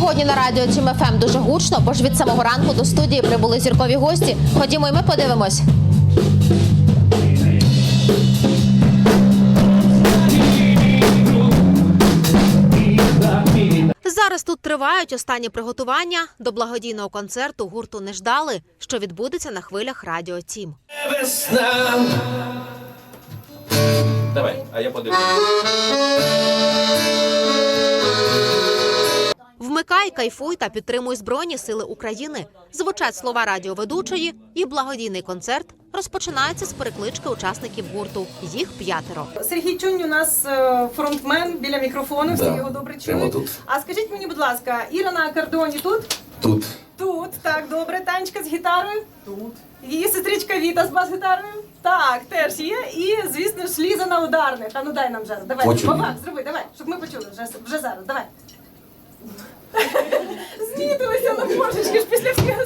Сьогодні на радіо Тім ФМ дуже гучно, бо ж від самого ранку до студії прибули зіркові гості. Ходімо, і ми подивимось. Зараз тут тривають останні приготування до благодійного концерту гурту Не ждали, що відбудеться на хвилях радіо Тім. Весна. Давай, а я подивлюсь. Вмикай, кайфуй та підтримуй Збройні Сили України. Звучать слова радіоведучої, і благодійний концерт розпочинається з переклички учасників гурту. Їх п'ятеро. Сергій Чунь у нас е, фронтмен біля мікрофону, всі Да, його добре чують. тут. А скажіть мені, будь ласка, Іра на акордеоні тут? Тут Тут, так, добре. Танечка з гітарою? Тут. Її сестричка Віта з бас-гітарою? Так, теж є. І, звісно ж, Ліза на ударних. А ну дай нам зараз. Давай, Почули. Бабак, зроби, давай, щоб ми почули вже, вже зараз. Давай. Знітилися на божечки ж після всіх.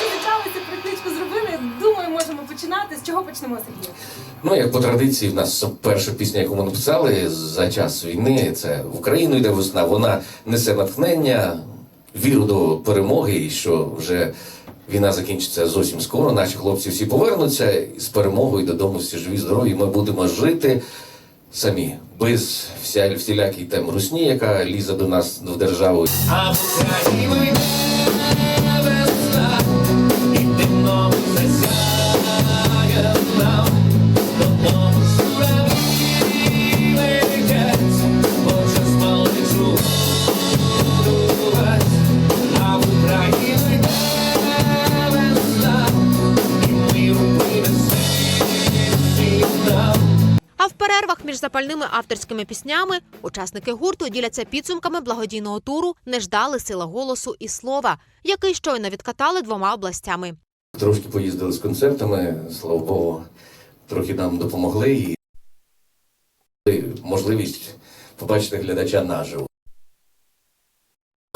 Зібралися, прикличку зробили. Думаю, можемо починати. З чого почнемо, Сергій? Ну, як по традиції, в нас перша пісня, яку ми написали за час війни, це в Україну йде весна. Вона несе натхнення, віру до перемоги, і що вже війна закінчиться зовсім скоро. Наші хлопці всі повернуться з перемогою додому, всі живі, здорові. Ми будемо жити самі, без вся, всілякій там русні, яка лізе до нас в державу. А в перервах між запальними авторськими піснями учасники гурту діляться підсумками благодійного туру Не ждали сила голосу і слова, який щойно відкатали двома областями. Трошки поїздили з концертами, слава Богу, трохи нам допомогли і можливість побачити глядача наживо.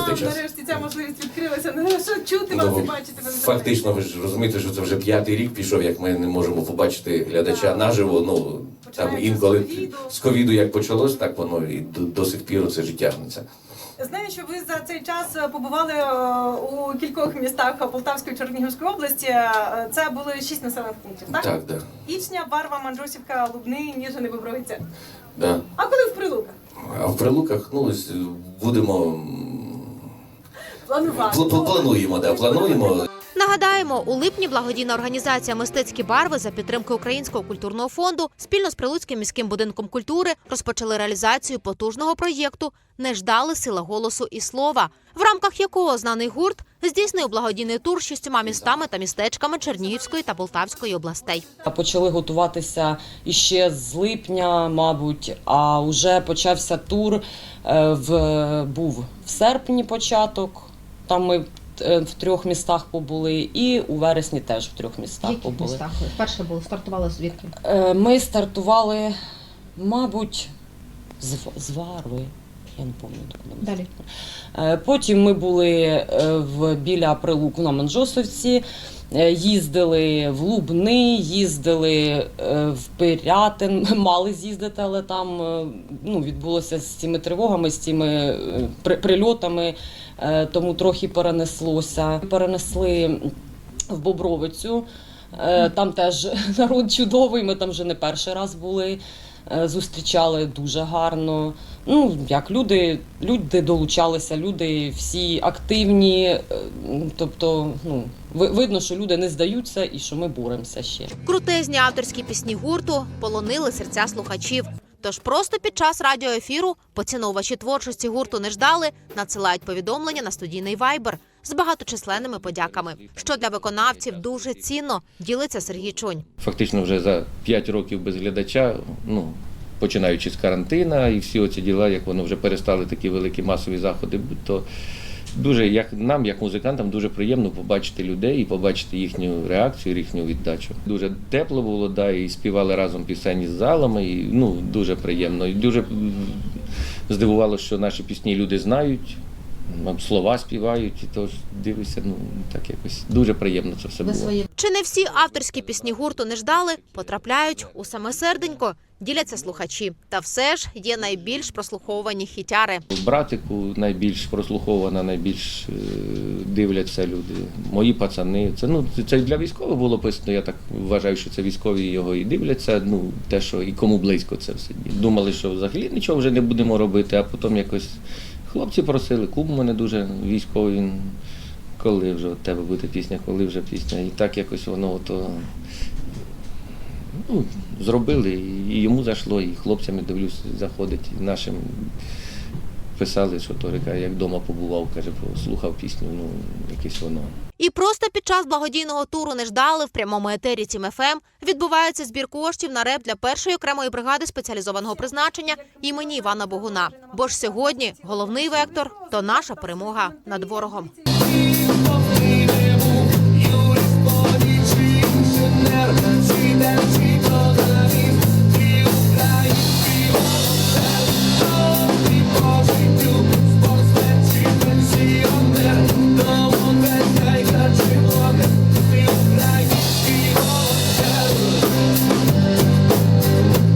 Час. нарешті ця можливість відкрилася. Ну що чути вас і Ну, бачити вас. Фактично, ви ж розумієте, що це вже п'ятий рік пішов, як ми не можемо побачити глядача наживо. Ну там інколи з ковіду. як почалось, так воно і до, до сих пір це ж тягнеться. Знаю, що ви за цей час е, побували е, у кількох містах Полтавської Чернігівської області. Е, Це були шість населених пунктів, так? Так, да. Ічня, Барва, Мандросівка, Лубни, Ніжини, Бобровиця. да. А коли в Прилуках? А в прилуках, ну будемо Планувати. пл- пл- плануємо, да, плануємо. Нагадаємо, у липні благодійна організація Мистецькі барви за підтримки Українського культурного фонду спільно з Прилуцьким міським будинком культури розпочали реалізацію потужного проєкту Не ждали сила голосу і слова, в рамках якого знаний гурт здійснив благодійний тур шістьома містами та містечками Чернігівської та Полтавської областей. Почали готуватися іще з липня, мабуть, а вже почався тур. е, В, був в серпні початок. Там ми в трьох містах побули, і у вересні теж в трьох містах Яких побули. містах ви вперше були стартували звідки? Е, Ми стартували, мабуть, з, з Варви. Я не пам'ятаю. Далі. Е, Потім ми були е, в біля Прилуку на Манжосовці, е, їздили в Лубни, їздили е, в Пирятин. Мали з'їздити, але там е, ну, відбулося з цими тривогами, з цими е, прильотами, е, тому трохи перенеслося. Перенесли в Бобровицю. Е, Там теж народ чудовий. Ми там вже не перший раз були. Е, Зустрічали дуже гарно. Ну, як люди, люди долучалися, люди всі активні. е, Тобто, ну, ви- видно, що люди не здаються і що ми боремося ще. Крутезні авторські пісні гурту полонили серця слухачів. Тож просто під час радіоефіру поціновувачі творчості гурту не ждали, надсилають повідомлення на студійний вайбер з багаточисленними подяками. Що для виконавців дуже цінно, ділиться Сергій Чунь. фактично вже за 5 років без глядача, ну, починаючи з карантина і всі оці діла, як воно вже перестали такі великі масові заходи, то дуже як нам, як музикантам, дуже приємно побачити людей і побачити їхню реакцію, їхню віддачу. Дуже тепло було, да, і співали разом пісені з залами, і ну, дуже приємно. І дуже здивувало, що наші пісні люди знають. М, Слова співають, і тож дивишся, ну так якось дуже приємно це все було. Чи не всі авторські пісні гурту не ждали, потрапляють у саме серденько, діляться слухачі. Та все ж є найбільш прослуховувані хітяри. Братику найбільш прослухована, найбільш е, дивляться люди. Мої пацани. Це ну це для військових було писано. Я так вважаю, що це військові його і дивляться. Ну те, що і кому близько це все. Думали, що взагалі нічого вже не будемо робити, а потім якось хлопці просили. Кум у мене дуже військовий. Він коли вже у тебе буде пісня, коли вже пісня. І так якось воно ото. Ну, зробили, і йому зайшло, і хлопцями дивлюсь, заходить, і нашим писали, що торика як вдома побував, каже, слухав пісню. Ну якесь воно. І просто під час благодійного туру не ждали в прямому етері Тім ФМ ем відбувається збір коштів на реп для першої окремої бригади спеціалізованого призначення імені Івана Богуна. Бо ж сьогодні головний вектор то наша перемога над ворогом. Thank you.